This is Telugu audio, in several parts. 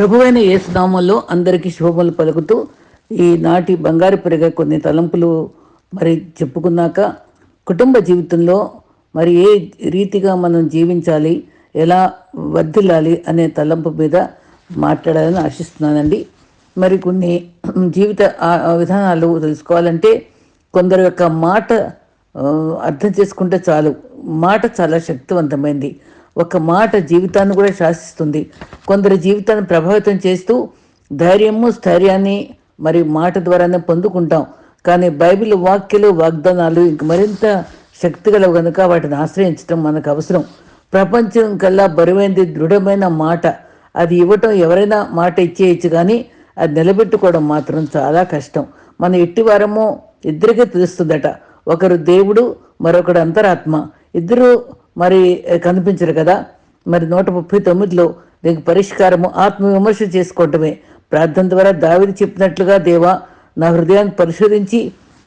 ప్రభువైన యేసునామంలో అందరికీ శుభములు పలుకుతూ ఈ నాటి బంగారు పెరిగే కొన్ని తలంపులు మరి చెప్పుకున్నాక కుటుంబ జీవితంలో మరి ఏ రీతిగా మనం జీవించాలి ఎలా వర్ధిల్లాలి అనే తలంపు మీద మాట్లాడాలని ఆశిస్తున్నానండి. మరి కొన్ని జీవిత విధానాలు తెలుసుకోవాలంటే కొందరు యొక్క మాట అర్థం చేసుకుంటే చాలు. మాట చాలా శక్తివంతమైంది. ఒక మాట జీవితాన్ని కూడా శాసిస్తుంది. కొందరి జీవితాన్ని ప్రభావితం చేస్తూ ధైర్యము స్థైర్యాన్ని మరి మాట ద్వారానే పొందుకుంటాం. కానీ బైబిల్ వాక్యలు వాగ్దానాలు ఇంక మరింత శక్తిగల కనుక వాటిని ఆశ్రయించడం మనకు అవసరం. ప్రపంచం కల్లా బరువైంది దృఢమైన మాట. అది ఇవ్వటం ఎవరైనా మాట ఇచ్చేయచ్చు కానీ అది నిలబెట్టుకోవడం మాత్రం చాలా కష్టం. మన ఎట్టివారమో ఇద్దరికీ తెలుస్తుందట. ఒకరు దేవుడు మరొకడు అంతరాత్మ. ఇద్దరు మరి కనిపించరు కదా? మరి నూట ముప్పై తొమ్మిదిలో దీనికి పరిష్కారము ఆత్మవిమర్శ చేసుకోవటమే. ప్రార్థన ద్వారా దావిది చెప్పినట్లుగా దేవా నా హృదయాన్ని పరిశోధించి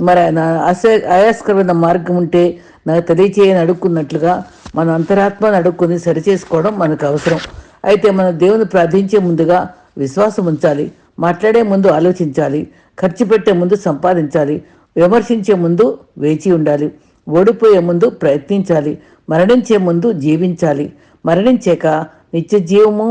మరి నా ఆశ ఆయాస్కరమైన మార్గం ఉంటే నాకు తెలియచేయని అడుక్కున్నట్లుగా మన అంతరాత్మను అడుక్కుని సరిచేసుకోవడం మనకు అవసరం. అయితే మన దేవుని ప్రార్థించే ముందుగా విశ్వాసం ఉంచాలి మాట్లాడే ముందు ఆలోచించాలి ఖర్చు పెట్టే ముందు సంపాదించాలి విమర్శించే ముందు వేచి ఉండాలి ఓడిపోయే ముందు ప్రయత్నించాలి మరణించే ముందు జీవించాలి. మరణించాక నిత్య జీవము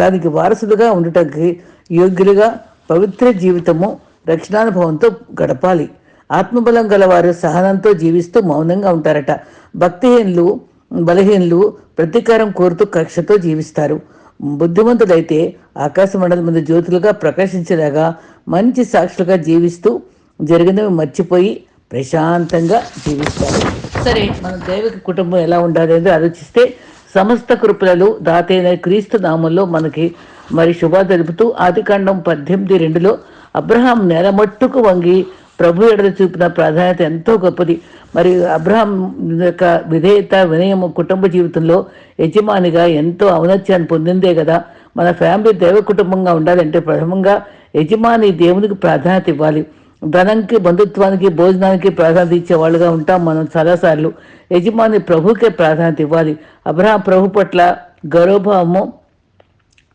దానికి వారసులుగా ఉండటానికి యోగ్యులుగా పవిత్ర జీవితము రక్షణానుభవంతో గడపాలి. ఆత్మబలం గలవారు సహనంతో జీవిస్తూ మౌనంగా ఉంటారట. భక్తిహీనులు బలహీనులు ప్రతీకారం కోరుతూ కక్షతో జీవిస్తారు. బుద్ధిమంతులైతే ఆకాశ మండలం మీద జ్యోతులుగా ప్రకాశించేలాగా మంచి సాక్షులుగా జీవిస్తూ జరిగినవి మర్చిపోయి ప్రశాంతంగా జీవిస్తారు. సరే. మన దైవిక కుటుంబం ఎలా ఉండాలి ఆలోచిస్తే సమస్త కృపలలో దాతైన క్రీస్తు నామంలో మనకి మరి శుభ తెలుపుతూ ఆదికాండం పద్దెనిమిది రెండులో అబ్రహాం నెలమట్టుకు వంగి ప్రభు ఎడల చూపిన ప్రాధాన్యత ఎంతో గొప్పది. మరి అబ్రహాం యొక్క విధేయత వినయము కుటుంబ జీవితంలో యజమానిగా ఎంతో ఔన్నత్యాన్ని పొందిందే కదా. మన ఫ్యామిలీ దైవ కుటుంబంగా ఉండాలంటే ప్రథమంగా యజమాని దేవునికి ప్రాధాన్యత ఇవ్వాలి. ధనంకి బంధుత్వానికి భోజనానికి ప్రాధాన్యత ఇచ్చే వాళ్ళుగా ఉంటాం మనం చాలాసార్లు. యజమాని ప్రభుకే ప్రాధాన్యత ఇవ్వాలి. అబ్రహం ప్రభు పట్ల గౌరవభావము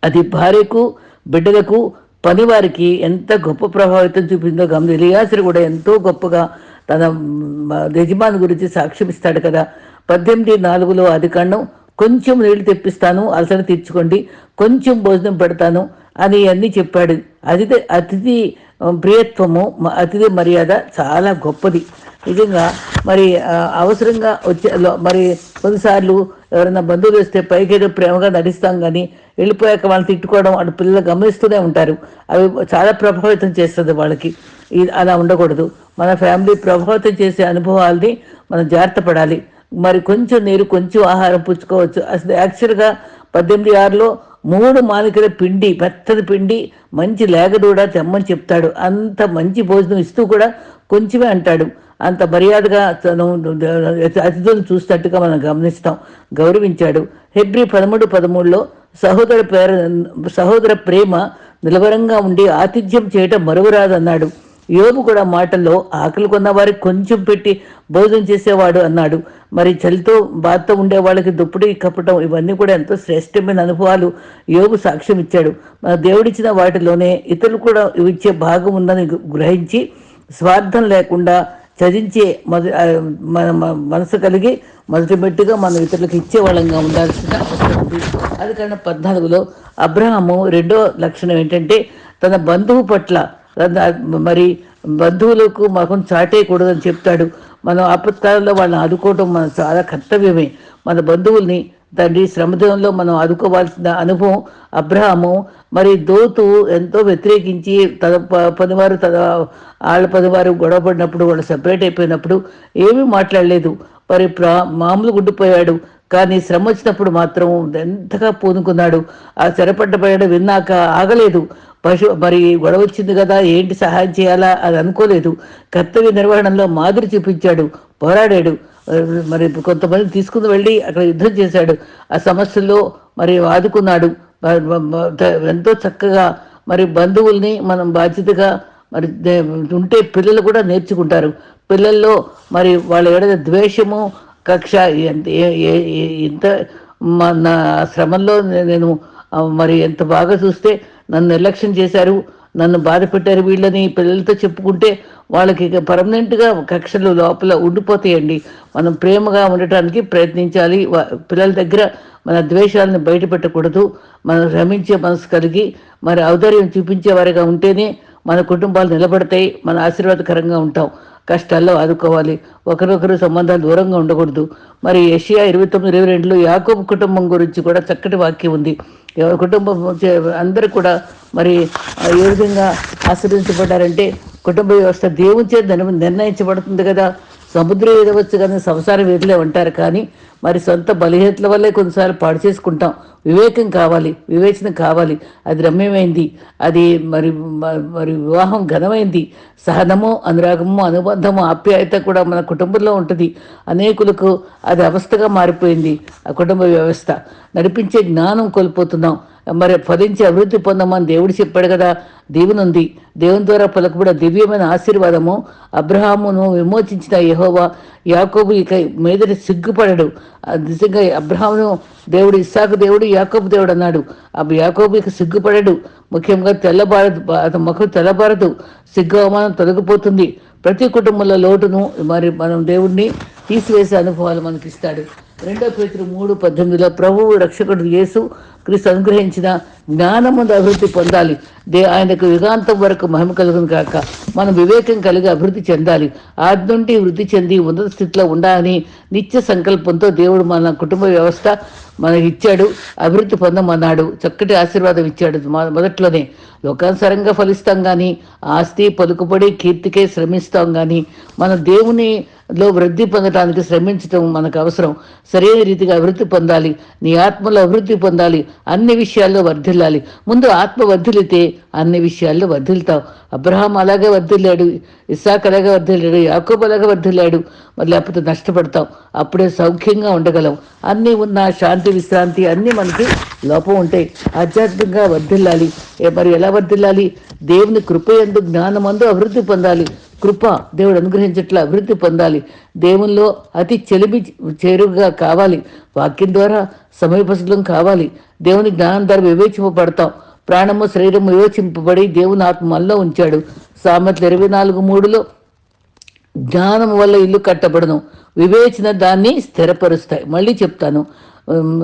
అది భార్యకు బిడ్డలకు పనివారికి ఎంత గొప్ప ప్రభావితం చూపిందో గమని ఇలియాసురు కూడా ఎంతో గొప్పగా తన యజమాని గురించి సాక్ష్యమిస్తాడు కదా. పద్దెనిమిది నాలుగులో అది కొంచెం నీళ్ళు తెప్పిస్తాను అలసట తీర్చుకోండి కొంచెం భోజనం పెడతాను అని అన్నీ చెప్పాడు. అతిథి అతిథి ప్రియత్వము మ- అతిథి మర్యాద చాలా గొప్పది. నిజంగా మరి అవసరంగా వచ్చే లో- మరి కొన్నిసార్లు ఎవరైనా బంధువులు వస్తే పైకి ప్రేమగా నటిస్తాం కానీ వెళ్ళిపోయాక వాళ్ళని తిట్టుకోవడం వాళ్ళ పిల్లలు గమనిస్తూనే ఉంటారు. అవి చాలా ప్రభావితం చేస్తుంది వాళ్ళకి. ఇది అలా ఉండకూడదు. మన ఫ్యామిలీ ప్రభావితం చేసే అనుభవాల్ని మనం జాగ్రత్త పడాలి. మరి కొంచెం నీరు కొంచెం ఆహారం పుచ్చుకోవచ్చు. అసలు యాక్చువల్గా పద్దెనిమిది ఆరులో మూడు మాలికల పిండి పెద్దది పిండి మంచి లేగదూడ తెమ్మని చెప్తాడు. అంత మంచి భోజనం ఇస్తూ కూడా కొంచెమే అంటాడు. అంత మర్యాదగా తను అతిథులను చూసినట్టుగా మనం గమనిస్తాం. గౌరవించాడు. హెబ్రి పదమూడు పదమూడులో సహోదర పేర సహోదర ప్రేమ నిలవరంగా ఉండి ఆతిథ్యం చేయటం మరువరాదన్నాడు. యోబు కూడా మాటల్లో ఆకలి కొన్న వారికి కొంచెం పెట్టి భోజనం చేసేవాడు అన్నాడు. మరి చలితో బాధతో ఉండే వాళ్ళకి దుప్పటి కప్పటం ఇవన్నీ కూడా ఎంతో శ్రేష్టమైన అనుభవాలు యోగు సాక్ష్యం ఇచ్చాడు. మన దేవుడిచ్చిన వాటిలోనే ఇతరులు కూడా ఇచ్చే భాగం ఉందని గ్రహించి స్వార్థం లేకుండా చదించే మొద మన మనసు కలిగి మొదటి మెట్టుగా మనం ఇతరులకు ఇచ్చే వాళ్ళంగా ఉండాల్సిన అవసరం ఉంది. అది కారణం పద్నాలుగులో అబ్రహము రెండో లక్షణం ఏంటంటే తన బంధువు పట్ల మరి బంధువులకు మగం చాటేయకూడదని చెప్తాడు. మనం ఆపత్కాలంలో వాళ్ళని ఆదుకోవడం మన చాలా కర్తవ్యమే. మన బంధువుల్ని తండ్రి శ్రమదంలో మనం ఆదుకోవాల్సిన అనుభవం అబ్రహాము మరి దోతు ఎంతో వ్యతిరేకించి తన ప- పనివారు తన వాళ్ళ పనివారు గొడవ పడినప్పుడు వాళ్ళు సపరేట్ అయిపోయినప్పుడు ఏమీ మాట్లాడలేదు. మరి ప్రా మామూలు గుడ్డిపోయాడు కానీ శ్రమ వచ్చినప్పుడు మాత్రం ఎంతగా పూనుకున్నాడు. ఆ చెరపడ్డపోయాడు విన్నాక ఆగలేదు. పశు మరి గొడవ వచ్చింది కదా ఏంటి సహాయం చేయాలా అది అనుకోలేదు. కర్తవ్య నిర్వహణలో మాదిరి చూపించాడు పోరాడాడు. మరి కొంతమంది తీసుకుని వెళ్ళి అక్కడ యుద్ధం చేశాడు. ఆ సమస్యల్లో మరి ఆదుకున్నాడు. ఎంతో చక్కగా మరి బంధువుల్ని మనం బాధ్యతగా మరి దే- ఉంటే పిల్లలు కూడా నేర్చుకుంటారు. పిల్లల్లో మరి వాళ్ళ ఏడ ద్వేషము కక్ష ఎంత ఇంత నా శ్రమంలో నేను మరి ఎంత బాగా చూస్తే నన్ను నిర్లక్ష్యం చేశారు నన్ను బాధ పెట్టారు వీళ్ళని పిల్లలతో చెప్పుకుంటే వాళ్ళకి ఇక పర్మనెంట్గా కక్షలు లోపల ఉండిపోతాయండి. మనం ప్రేమగా ఉండటానికి ప్రయత్నించాలి. వా- పిల్లల దగ్గర మన ద్వేషాలను బయటపెట్టకూడదు. మనం శ్రమించే మనసు కలిగి మరి ఔదార్యం చూపించేవారిగా ఉంటేనే మన కుటుంబాలు నిలబడతాయి. మన ఆశీర్వాదకరంగా ఉంటాం. కష్టాల్లో ఆదుకోవాలి. ఒకరొకరు సంబంధాలు దూరంగా ఉండకూడదు. మరి ఏషియా ఇరవై తొమ్మిది ఇరవై రెండులో యాకోబు కుటుంబం గురించి కూడా చక్కటి వాక్యం ఉంది. ఎవరి కుటుంబం చే- అందరూ కూడా మరి ఏ విధంగా ఆశ్రయించబడ్డారంటే కుటుంబ వ్యవస్థ దేవుని చేత నిర్ణయించబడుతుంది కదా. సముద్రం ఏదవచ్చు కానీ సంసారం ఏదిలే ఉంటారు కానీ మరి సొంత బలహీనతల వల్లే కొన్నిసార్లు పాడు చేసుకుంటాం. వివేకం కావాలి వివేచన కావాలి. అది రమ్యమైంది. అది మరి మరి వివాహం ఘనమైంది. సహనము అనురాగము అనుబంధము ఆప్యాయత కూడా మన కుటుంబంలో ఉంటుంది. అనేకులకు అది అవస్థగా మారిపోయింది. ఆ కుటుంబ వ్యవస్థ. నడిపించే జ్ఞానం కోల్పోతున్నాం. మరి ఫలించి అభివృద్ధి పొందమని దేవుడు చెప్పాడు కదా దేవునుంది. దేవుని ద్వారా పలకబడ దివ్యమైన ఆశీర్వాదము అబ్రహామును విమోచించిన యహోవా. యాకోబు ఇక మీదటి సిగ్గుపడడు. ఆ నిజంగా అబ్రహామును దేవుడు ఇస్సాకు దేవుడు యాకోబు దేవుడు అన్నాడు. అప్పుడు యాకోబు ఇక సిగ్గుపడడు. ముఖ్యంగా తెల్లబారదు అతని ముఖం తెల్లబారదు. సిగ్గు అవమానం తొలగిపోతుంది. ప్రతి కుటుంబంలో లోటును మరి మనం దేవుడిని తీసివేసే అనుభవాలు మనకి ఇస్తాడు రెండో పేతులు మూడు పద్దెనిమిదిలో ప్రభువు రక్షకుడు యేసు క్రీస్తు అనుగ్రహించిన జ్ఞానముందు అభివృద్ధి పొందాలి. దే ఆయనకు యుగాంతం వరకు మహిమ కలుగును కాక మనం వివేకం కలిగి అభివృద్ధి చెందాలి. ఆది నుండి వృద్ధి చెంది ఉన్నత స్థితిలో ఉండాలని నిత్య సంకల్పంతో దేవుడు మన కుటుంబ వ్యవస్థ మనకి ఇచ్చాడు అభివృద్ధి పొందమన్నాడు. చక్కటి ఆశీర్వాదం ఇచ్చాడు మొదట్లోనే. లోకానుసారంగా ఫలిస్తాం కానీ ఆస్తి పలుకుబడి కీర్తికే శ్రమిస్తాం కానీ మన దేవుని లో వృద్ధి పొందడానికి శ్రమించడం మనకు అవసరం. సరైన రీతిగా అభివృద్ధి పొందాలి. నీ ఆత్మలో అభివృద్ధి పొందాలి. అన్ని విషయాల్లో వర్ధిల్లాలి. ముందు ఆత్మ వర్ధిల్లితే అన్ని విషయాల్లో వర్ధిల్తావు అబ్రహాం అలాగే వర్ధిల్లాడు ఇసాక్ అలాగే వర్ధిల్లాడు యాకోబ్ అలాగే వర్ధిల్లాడు. మరి లేకపోతే నష్టపడతాం అప్పుడే సౌఖ్యంగా ఉండగలం అన్నీ ఉన్న శాంతి విశ్రాంతి అన్నీ మనకి లోపం ఉంటాయి. ఆధ్యాత్మికంగా వర్ధిల్లాలి. మరి ఎలా వర్ధిల్లాలి? దేవుని కృపయందు జ్ఞానమందు అభివృద్ధి పొందాలి. కృప దేవుడు అనుగ్రహించట్ల అభివృద్ధి పొందాలి. దేవునిలో అతి చెలిమి చేరుగా కావాలి. వాక్యం ద్వారా సమయపసలం కావాలి. దేవుని జ్ఞానం ద్వారా వివేచింపబడతాం. ప్రాణము శరీరం వివేచింపబడి దేవుని ఆత్మ మనలో ఉంచాడు. సామెతలు ఇరవై నాలుగు మూడులో జ్ఞానం వల్ల ఇల్లు కట్టబడను. వివేచన దాన్ని స్థిరపరుస్తాయి. మళ్ళీ చెప్తాను.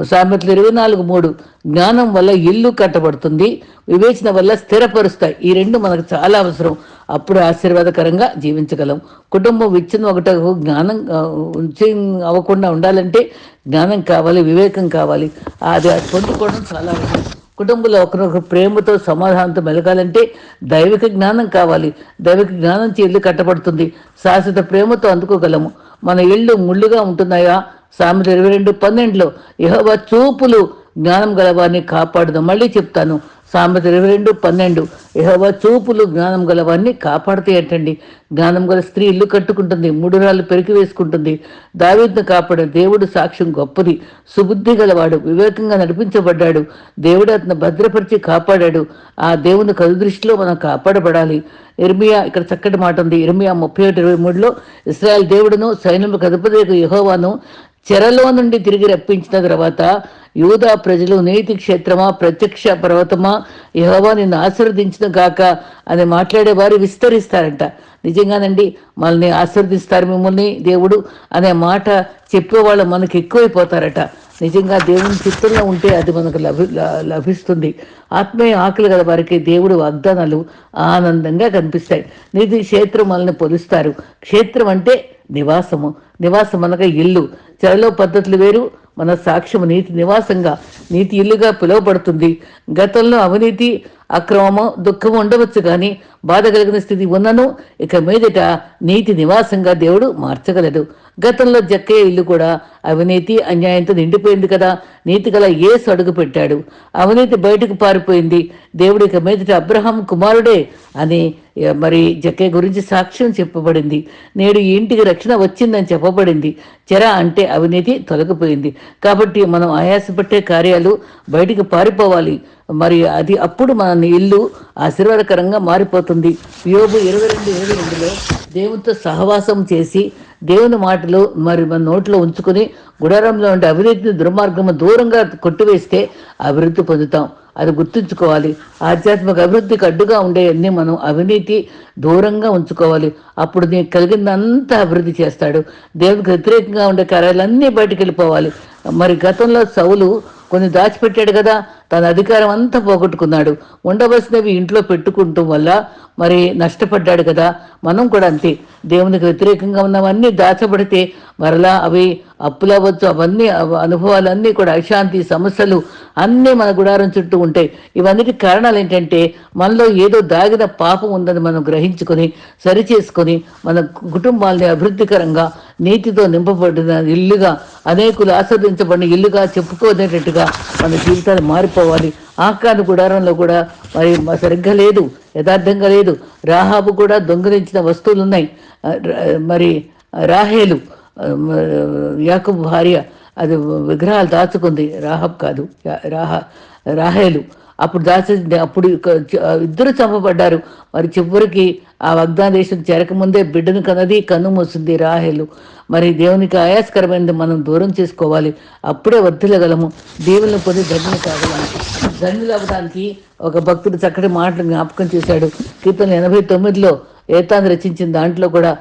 సామెతలు ఇరవై నాలుగు మూడు. జ్ఞానం వల్ల ఇల్లు కట్టబడుతుంది. వివేచన వల్ల స్థిరపరుస్తాయి. ఈ రెండు మనకు చాలా అవసరం. అప్పుడు ఆశీర్వాదకరంగా జీవించగలం. కుటుంబం విచ్చిన ఒకటకు జ్ఞానం ఉంచి అవ్వకుండా ఉండాలంటే జ్ఞానం కావాలి వివేకం కావాలి. అది పొందుకోవడం చాలా అవసరం. కుటుంబంలో ఒకరినొకరు ప్రేమతో సమాధానంతో మెలగాలంటే దైవిక జ్ఞానం కావాలి. దైవిక జ్ఞానం చే ఇల్లు కట్టబడుతుంది. శాశ్వత ప్రేమతో అందుకోగలము. మన ఇళ్ళు ముళ్ళుగా ఉంటున్నాయా? సామెత ఇరవై రెండు పన్నెండులో యెహోవా చూపులు జ్ఞానం గలవాన్ని కాపాడదు మళ్ళీ చెప్తాను. సామెత ఇరవై రెండు పన్నెండు. యహోవా చూపులు జ్ఞానం గలవాన్ని కాపాడుతాయి అంటండి జ్ఞానం గల స్త్రీ ఇల్లు కట్టుకుంటుంది మూడు రాళ్ళు పెరికి వేసుకుంటుంది. దావీదును కాపాడే దేవుడు సాక్ష్యం గొప్పది. సుబుద్ధి గలవాడు వివేకంగా నడిపించబడ్డాడు. దేవుడు అతను భద్రపరిచి కాపాడాడు. ఆ దేవుని కదు దృష్టిలో మనం కాపాడబడాలి. ఇర్మియా ఇక్కడ చక్కటి మాట ఉంది. ఇర్మియా ముప్పై ఒకటి ఇరవై మూడులో ఇస్రాయల్ దేవుడును సైన్యములకు అధిపతి యహోవాను చెరలో నుండి తిరిగి రప్పించిన తర్వాత యూదా ప్రజలు నీతి క్షేత్రమా ప్రత్యక్ష పర్వతమా యహోవా నిన్ను ఆశీర్వదించిన గాక అని మాట్లాడే వారు విస్తరిస్తారంట. నిజంగానండి మనల్ని ఆశీర్దిస్తారు మిమ్మల్ని దేవుడు అనే మాట చెప్పేవాళ్ళు మనకి ఎక్కువైపోతారట. నిజంగా దేవుని చిత్తంలో ఉంటే అది మనకు లభి లభిస్తుంది. ఆత్మీయ ఆకలి గల వారికి దేవుడు వాగ్దానాలు ఆనందంగా కనిపిస్తాయి. నీతి క్షేత్రం మనల్ని పొలుస్తారు క్షేత్రం అంటే నివాసము. నివాసం అనగా ఇల్లు. చెరలో పద్ధతులు వేరు. మన సాక్ష్యము నీతి నివాసంగా. నీతి ఇల్లుగా పిలువబడుతుంది. గతంలో అవినీతి అక్రమము దుఃఖము ఉండవచ్చు కానీ బాధ కలిగిన స్థితి ఉన్నను ఇక మీదట నీతి నివాసంగా దేవుడు మార్చగలడు. గతంలో జక్కయ్య ఇల్లు కూడా అవినీతి అన్యాయంతో నిండిపోయింది కదా. నీతి గల ఏసు అడుగు పెట్టాడు. అవినీతి బయటకు పారిపోయింది. దేవుడి ఇక మీదట అబ్రహం కుమారుడే అని మరి జక్కయ్య గురించి సాక్ష్యం చెప్పబడింది. నేడు ఈ ఇంటికి రక్షణ వచ్చిందని చెప్పబడింది. చెర అంటే అవినీతి తొలగిపోయింది. కాబట్టి మనం ఆయాసపట్టే కార్యాలు బయటికి పారిపోవాలి. మరి అది అప్పుడు మన ఇల్లు ఆశీర్వాదకరంగా మారిపోతుంది. యోగు ఇరవై రెండు ఇరవై రెండులో దేవునితో సహవాసం చేసి దేవుని మాటలు మరి మన నోట్లో ఉంచుకొని గుడారంలో ఉండే అవినీతిని దుర్మార్గము దూరంగా కొట్టివేస్తే అభివృద్ధి పొందుతాం. అది గుర్తుంచుకోవాలి. ఆధ్యాత్మిక అభివృద్ధికి అడ్డుగా ఉండే అన్ని మనం అవినీతి దూరంగా ఉంచుకోవాలి. అప్పుడు నీకు కలిగిందంతా అభివృద్ధి చేస్తాడు. దేవునికి వ్యతిరేకంగా ఉండే కార్యాలన్నీ బయటకు వెళ్ళిపోవాలి. మరి గతంలో సౌలు కొన్ని దాచిపెట్టాడు కదా. తన అధికారం అంతా పోగొట్టుకున్నాడు. ఉండవలసినవి ఇంట్లో పెట్టుకుంటం వల్ల మరి నష్టపడ్డాడు కదా? మనం కూడా అంతే. దేవునికి వ్యతిరేకంగా ఉన్నవన్నీ దాచబడితే మరలా అవి అప్పులవచ్చు అవన్నీ అనుభవాలన్నీ కూడా అశాంతి సమస్యలు అన్నీ మన గుడారం చుట్టూ ఉంటాయి. ఇవన్నిటి కారణాలు ఏంటంటే మనలో ఏదో దాగిన పాపం ఉందని మనం గ్రహించుకొని సరి చేసుకొని మన కుటుంబాల్ని అభివృద్ధికరంగా నీతితో నింపబడిన ఇల్లుగా అనేకులు ఆస్వాదించబడిన ఇల్లుగా చెప్పుకోనేటట్టుగా మన జీవితాలు మారిపోవాలి ఆకాను గుడారంలో కూడా మరి సరిగ్గా లేదు యథార్థంగా లేదు. రాహాబు కూడా దొంగిలించిన వస్తువులు ఉన్నాయి మరి రాహేలు ఆ, యాకబు భార్య అది విగ్రహాలు దాచుకుంది. రాహబ్ కాదు రాహా రాహ రాహేలు. అప్పుడు దాచి అప్పుడు ఇద్దరు చంపబడ్డారు. మరి చివరికి ఆ వాగ్దాన చేరకముందే బిడ్డను కన్నది కన్ను మూసింది రాహేలు. మరి దేవునికి ఆయాస్కరమైనది మనం దూరం చేసుకోవాలి. అప్పుడే వర్ధిల్లగలము. దేవుని పొంది ధన్యులు కాగలము ధన్యులు అవ్వడానికి ఒక భక్తుడు చక్కటి మాటలు జ్ఞాపకం చేశాడు. కీర్తన ఎనభై తొమ్మిదిలో ఏతాను రచించిన దాంట్లో కూడా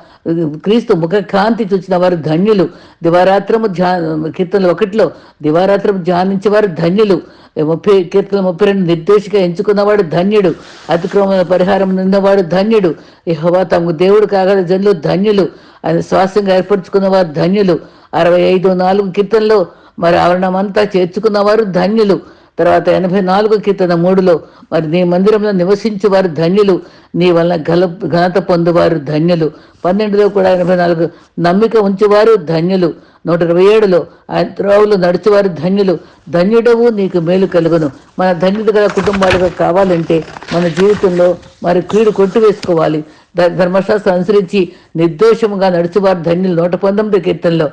క్రీస్తు ముఖ కాంతి చూచిన వారు ధన్యులు. దివారాత్రము ధ్యా కీర్తనలు ఒకటిలో దివారాత్రము ధ్యానించేవారు ధన్యులు. ముప్పై కీర్తన ముప్పై రెండు నిర్దేశిగా ఎంచుకున్నవాడు ధన్యుడు. అతిక్రమణ పరిహారం నిన్నవాడు ధన్యుడు. యెహోవా తమకు దేవుడు కాగల జనులు ధన్యులు. ఆయన శ్వాసంగా ఏర్పరచుకున్నవారు ధన్యులు. అరవై ఐదు నాలుగు కీర్తనలో మరి ఆవరణమంతా చేర్చుకున్నవారు ధన్యులు. తర్వాత ఎనభై నాలుగు కీర్తన మూడులో మరి నీ మందిరంలో నివసించే వారు ధన్యులు నీ వలన గల ఘనత పొందువారు ధన్యులు. పన్నెండులో కూడా ఎనభై నాలుగు నమ్మిక ఉంచేవారు ధన్యులు. నూట ఇరవై ఏడులో ఆయన త్రోవులు నడిచేవారు ధన్యులు ధన్యుడవు నీకు మేలు కలుగును. మన ధన్యుడు గల కుటుంబాలుగా కావాలంటే మన జీవితంలో మరి కీడు కొట్టివేసుకోవాలి. వేసుకోవాలి ధర్మశాస్త్రం అనుసరించి నిర్దోషముగా నడుచువారు ధన్యులు. నూట పంతొమ్మిది కీర్తనలో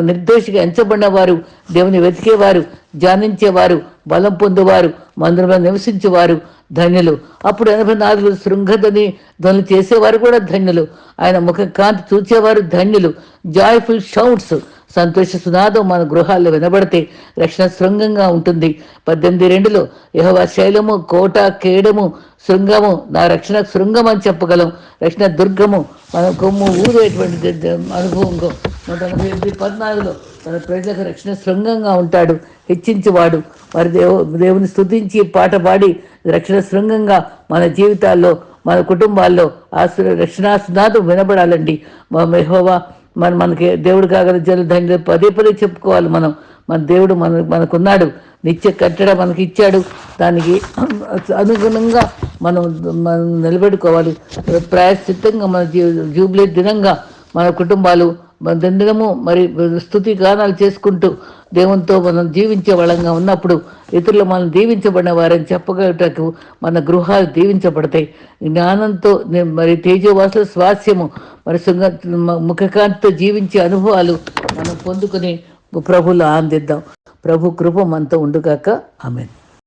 నిర్దోషిగా ఎంచబడిన వారు దేవుని వెతికేవారు ధ్యానించేవారు బలం పొందేవారు మందిరంలో నివసించేవారు ధన్యులు. అప్పుడు ఎనభై నాలుగు శృంగధని ధ్వనులు చేసేవారు కూడా ధన్యులు. ఆయన ముఖ కాంతి చూచేవారు ధన్యులు. జాయ్ఫుల్ షౌట్స్ సంతోష సునాదం మన గృహాల్లో వినబడితే రక్షణ శృంగంగా ఉంటుంది. పద్దెనిమిది రెండులో యహోవా శైలము కోట కేడము శృంగము నా రక్షణ శృంగం అని చెప్పగలం. రక్షణ దుర్గము మన కొమ్ము ఊరేటువంటి అనుభవంగా. ద- నూట ఎనభై ఎనిమిది పద్నాలుగులో తన ప్రజలకు రక్షణ శృంగంగా ఉంటాడు హెచ్చించేవాడు. మరి దేవు దేవుని స్థుతించి పాట పాడి రక్షణ శృంగంగా మన జీవితాల్లో మన కుటుంబాల్లో ఆ సు- రక్షణ సునాదం వినబడాలండి. మా మెహోవా మరి మనకి దేవుడు కాగల జల ధన్యులు పదే పదే చెప్పుకోవాలి మనం. మన దేవుడు మన మనకున్నాడు. నిత్య కట్టడ మనకి ఇచ్చాడు. దానికి అనుగుణంగా మనం మనం నిలబెట్టుకోవాలి. ప్రాయశ్చిత్తంగా మన జీ జూబ్లీ దినంగా మన కుటుంబాలు మన మరి స్థుతి గానాలు చేసుకుంటూ దేవునితో మనం జీవించే వాళ్ళంగా ఉన్నప్పుడు ఇతరులు మనం దీవించబడిన వారని చెప్పగలటకు మన గృహాలు దీవించబడతాయి. జ్ఞానంతో మరి తేజవాసుల స్వాస్యము మరి సుంగ ముఖకాంతితో జీవించే అనుభవాలు మనం పొందుకుని ప్రభులు ఆనందిద్దాం. ప్రభు కృప మనతో ఉండుగాక. ఆమెను.